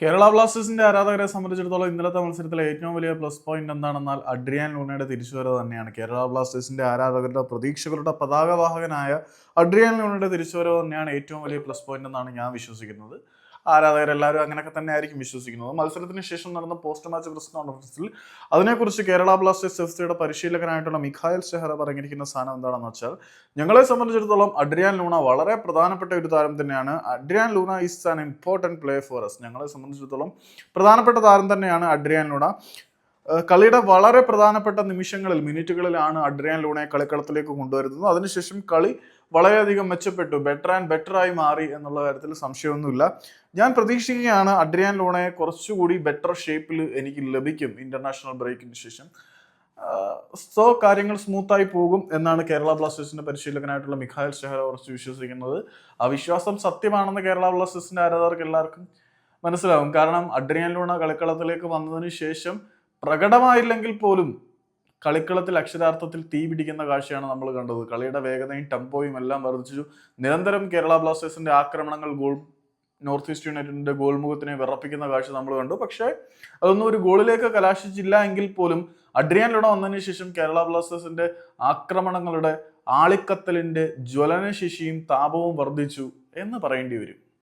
കേരള ബ്ലാസ്റ്റേഴ്സിന്റെ ആരാധകരെ സംബന്ധിച്ചിടത്തോളം ഇന്നലത്തെ മത്സരത്തിലെ ഏറ്റവും വലിയ പ്ലസ് പോയിന്റ് എന്താണെന്നാൽ അഡ്രിയാൻ ലൂണയുടെ തിരിച്ചുവരവ് തന്നെയാണ്. കേരള ബ്ലാസ്റ്റേഴ്സിന്റെ ആരാധകരുടെ പ്രതീക്ഷകളുടെ പതാകവാഹകനായ അഡ്രിയാൻ ലൂണയുടെ തിരിച്ചുവരവ് തന്നെയാണ് ഏറ്റവും വലിയ പ്ലസ് പോയിന്റ് എന്നാണ് ഞാൻ വിശ്വസിക്കുന്നത്. ആരാധകരെല്ലാവരും അങ്ങനെയൊക്കെ തന്നെ ആയിരിക്കും വിശ്വസിക്കുന്നത്. മത്സരത്തിന് ശേഷം നടന്ന പോസ്റ്റ് മാച്ച് പ്രസ് കോൺഫറൻസിൽ അതിനെക്കുറിച്ച് കേരള ബ്ലാസ്റ്റേഴ്സ് എഫ് സിയുടെ പരിശീലകനായിട്ടുള്ള മിഖായൽ ഷെഹറ പറഞ്ഞിരിക്കുന്ന സാധനം എന്താണെന്ന് വെച്ചാൽ ഞങ്ങളെ സംബന്ധിച്ചിടത്തോളം അഡ്രിയാൻ ലൂണ വളരെ പ്രധാനപ്പെട്ട ഒരു താരം തന്നെയാണ്. Adrian Luna is an important play for us ഞങ്ങളെ സംബന്ധിച്ചിടത്തോളം പ്രധാനപ്പെട്ട താരം തന്നെയാണ് അഡ്രിയാൻ ലൂണ. കളിയുടെ വളരെ പ്രധാനപ്പെട്ട നിമിഷങ്ങളിൽ മിനിറ്റുകളിലാണ് അഡ്രിയാൻ ലൂണെ കളിക്കളത്തിലേക്ക് കൊണ്ടുവരുന്നത്. അതിനുശേഷം കളി വളരെയധികം മെച്ചപ്പെട്ടു. ബെറ്റർ ആൻഡ് ബെറ്റർ ആയി മാറി എന്നുള്ള കാര്യത്തിൽ സംശയമൊന്നുമില്ല. ഞാൻ പ്രതീക്ഷിക്കുകയാണ് അഡ്രിയാൻ ലൂണെ കുറച്ചുകൂടി ബെറ്റർ ഷേപ്പിൽ എനിക്ക് ലഭിക്കും ഇന്റർനാഷണൽ ബ്രേക്കിന് ശേഷം. സോ കാര്യങ്ങൾ സ്മൂത്തായി പോകും എന്നാണ് കേരള ബ്ലാസ്റ്റേഴ്സിന്റെ പരിശീലകനായിട്ടുള്ള മിഖായൽ ഷെഹ്ര കുറച്ച് വിശ്വസിക്കുന്നത്. ആ വിശ്വാസം സത്യമാണെന്ന് കേരള ബ്ലാസ്റ്റേഴ്സിന്റെ ആരാധകർക്ക് എല്ലാവർക്കും മനസ്സിലാവും. കാരണം അഡ്രിയാൻ ലൂണ കളിക്കളത്തിലേക്ക് വന്നതിന് ശേഷം പ്രകടമായില്ലെങ്കിൽ പോലും കളിക്കളത്തിൽ അക്ഷരാർത്ഥത്തിൽ തീ പിടിക്കുന്ന കാഴ്ചയാണ് നമ്മൾ കണ്ടത്. കളിയുടെ വേഗതയും ടെമ്പോയും എല്ലാം വർദ്ധിച്ചു. നിരന്തരം കേരള ബ്ലാസ്റ്റേഴ്സിന്റെ ആക്രമണങ്ങൾ ഗോൾ നോർത്ത് ഈസ്റ്റ് യുണൈറ്റഡിന്റെ ഗോൾമുഖത്തിനെ വിറപ്പിക്കുന്ന കാഴ്ച നമ്മൾ കണ്ടു. പക്ഷേ അതൊന്നും ഒരു ഗോളിലേക്ക് കലാശിച്ചില്ല എങ്കിൽ പോലും അഡ്രിയാൻ ലുണ വന്നതിന് ശേഷം കേരള ബ്ലാസ്റ്റേഴ്സിന്റെ ആക്രമണങ്ങളുടെ ആളിക്കത്തലിന്റെ ജ്വലനശേഷിയും താപവും വർദ്ധിച്ചു എന്ന് പറയേണ്ടി വരും.